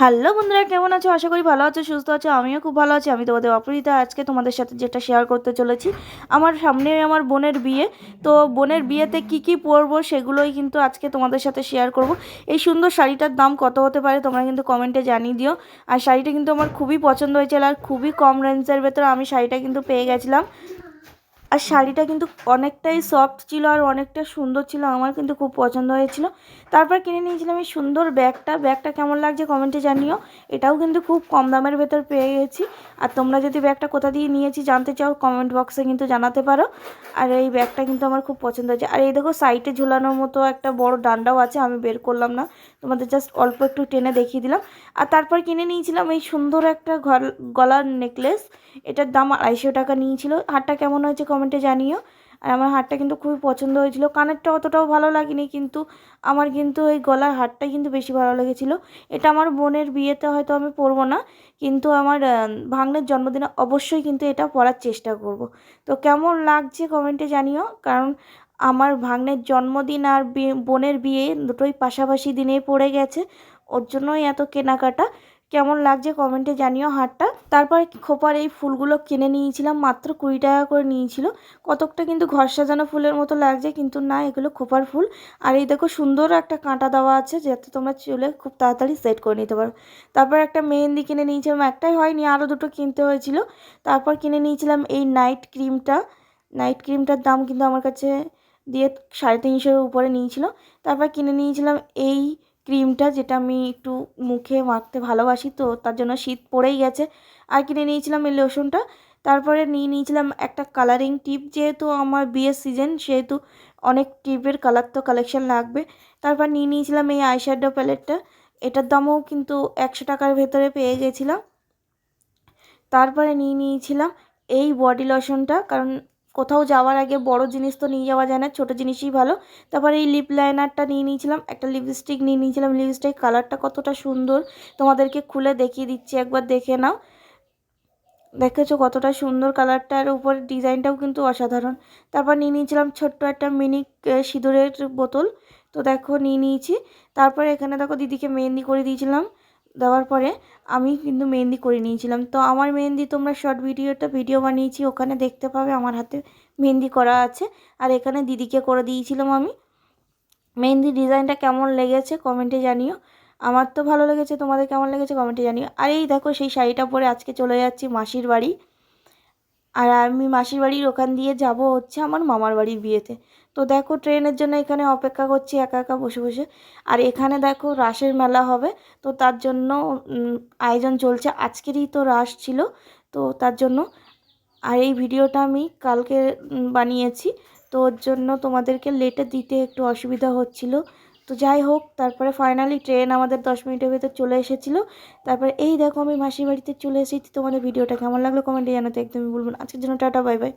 Hello বন্ধুরা, কেমন আছো? আশা করি ভালো আছো, সুস্থ আছো, আমিও খুব ভালো আছি। আমি তোমাদের অপরিতা। আজকে তোমাদের সাথে যেটা শেয়ার করতে চলেছি, আমার সামনে আমার বোনের বিয়ে। তো বোনের বিয়েতে কি কি পরবো সেগুলোই কিন্তু আজকে তোমাদের সাথে শেয়ার করব। এই সুন্দর শাড়িটার দাম কত হতে পারে তোমরা কিন্তু কমেন্টে জানিয়ে দিও। আর শাড়িটা কিন্তু আমার খুবই পছন্দ হয়েছিল আর খুবই কম রেঞ্জের ভেতরে আমি শাড়িটা কিন্তু পেয়ে গেছিলাম। আর শাড়িটা কিন্তু অনেকটাই সফট ছিল আর অনেকটা সুন্দর ছিল, আমার কিন্তু খুব পছন্দ হয়েছিল। তারপর কিনে নিয়েছিলাম এই সুন্দর ব্যাগটা। ব্যাগটা কেমন লাগছে কমেন্টে জানিও। এটাও কিন্তু খুব কম দামের ভেতর পেয়ে গেছি। আর তোমরা যদি ব্যাগটা কোথা দিয়ে নিয়েছি জানতে চাও কমেন্ট বক্সে কিন্তু জানাতে পারো। আর এই ব্যাগটা কিন্তু আমার খুব পছন্দ হয়েছে। আর এই দেখো সাইডে ঝোলানোর মতো একটা বড় ডান্ডাও আছে, আমি বের করলাম না। তোমাদের জাস্ট অল্প একটু টেনে দেখিয়ে দিলাম। আর তারপর কিনে নিয়েছিলাম এই সুন্দর একটা গলার নেকলেস এটার দাম আড়াইশো টাকা নিয়েছিল। হারটা কেমন হয়েছে কমেন্টে জানিও। আর আমার হারটা কিন্তু খুবই পছন্দ হয়েছিল। কানেরটা অতটাও ভালো লাগেনি, কিন্তু আমার কিন্তু ওই গলার হারটাই কিন্তু বেশি ভালো লেগেছিলো। এটা আমার বোনের বিয়েতে হয়তো আমি পরবো না, কিন্তু আমার ভাগ্নের জন্মদিনে অবশ্যই কিন্তু এটা পরার চেষ্টা করব। তো কেমন লাগছে কমেন্টে জানিও, কারণ আমার ভাগ্নের জন্মদিন আর বোনের বিয়ে দুটোই পাশাপাশি দিনে পড়ে গেছে। ওর জন্যই এত কেনাকাটা। কেমন লাগছে কমেন্টে জানিও হারটা তারপরে খোপার এই ফুলগুলো কিনে নিয়েছিলাম, মাত্র কুড়ি টাকা করে নিয়েছিল। কতকটা কিন্তু ঘর সাজানো ফুলের মতো লাগছে, কিন্তু না, এগুলো খোপার ফুল। আর এই দেখো সুন্দর একটা কাঁটা দেওয়া আছে, যাতে তোমরা চুলে খুব তাড়াতাড়ি সেট করে নিতে পারো। তারপর একটা মেহেন্দি কিনে নিয়েছিলাম, একটাই হয়নি আরও দুটো কিনতে হয়েছিল। তারপর কিনে নিয়েছিলাম এই নাইট ক্রিমটা নাইট ক্রিমটার দাম কিন্তু আমার কাছে দিয়ে সাড়ে তিনশোর উপরে নিয়েছিল। তারপর কিনে নিয়েছিলাম এই ক্রিমটা যেটা আমি একটু মুখে মাখতে ভালোবাসি তো, তার জন্য শীত পড়েই গেছে। আর কিনে নিয়েছিলাম এই লোশনটা। তারপরে নিয়ে নিয়েছিলাম একটা কালারিং টিপ যেহেতু আমার বিয়ের সিজন সেহেতু অনেক টিপের কালার তো কালেকশন লাগবে। তারপর নিয়ে নিয়েছিলাম এই আইশ্যাডো প্যালেটটা এটার দামও কিন্তু একশো টাকার ভেতরে পেয়ে গেছিলাম। তারপরে নিয়ে নিয়েছিলাম এই বডি লোশনটা কারণ কোথাও যাওয়ার আগে বড় জিনিস তো নিয়ে যাওয়া যায় না, ছোটো জিনিসই ভালো। তারপরে এই লিপ লাইনারটা নিয়ে নিয়েছিলাম, একটা লিপস্টিক নিয়ে নিয়েছিলাম। লিপস্টিক কালারটা কতটা সুন্দর, তোমাদেরকে খুলে দেখিয়ে দিচ্ছি, একবার দেখে নাও। দেখেছ কতটা সুন্দর কালারটার উপর ডিজাইনটাও কিন্তু অসাধারণ। তারপর নিয়ে নিয়েছিলাম ছোট্ট একটা মিনি সিঁদুরের বোতল। তো দেখো, নিয়ে নিয়েছি। তারপরে এখানে দেখো দিদিকে মেহেন্দি করে দিয়েছিলাম। দেওয়ার পরে আমি কিন্তু মেহেন্দি করে নিয়েছিলাম। তো আমার মেহেন্দি তোমরা শর্ট ভিডিওটা ভিডিও বানিয়েছি, ওখানে দেখতে পাবে আমার হাতে মেহেন্দি করা আছে। আর এখানে দিদিকে করে দিয়েছিলাম আমি। মেহেন্দি ডিজাইনটা কেমন লেগেছে কমেন্টে জানিও। আমার তো ভালো লেগেছে, তোমাদের কেমন লেগেছে কমেন্টে জানিও। আর এই দেখো সেই শাড়িটা পরে আজকে চলে যাচ্ছি মাসির বাড়ি। আর আমি মাসির বাড়ির ওখান দিয়ে যাব হচ্ছে আমার মামার বাড়ির বিয়েতে। তো দেখো ট্রেনের জন্য এখানে অপেক্ষা করছি, একা একা বসে বসে। আর এখানে দেখো রাসের মেলা হবে, তো তার জন্য আয়োজন চলছে। আজকেরই তো রাস ছিল, তো তার জন্য। আর এই ভিডিওটা আমি কালকে বানিয়েছি, তো ওর জন্য তোমাদেরকে লেটে দিতে একটু অসুবিধা হচ্ছিল। তো যাই হোক, তারপরে ফাইনালি ট্রেন আমাদের দশ মিনিটের ভেতর চলে এসেছিল। তারপরে এই দেখো আমি মাসির বাড়িতে চলে এসেছি। তোমাদের ভিডিওটা কেমন লাগল কমেন্টে জানাতে একদমই বলবেন আজকের জন্য টাটা বাই বাই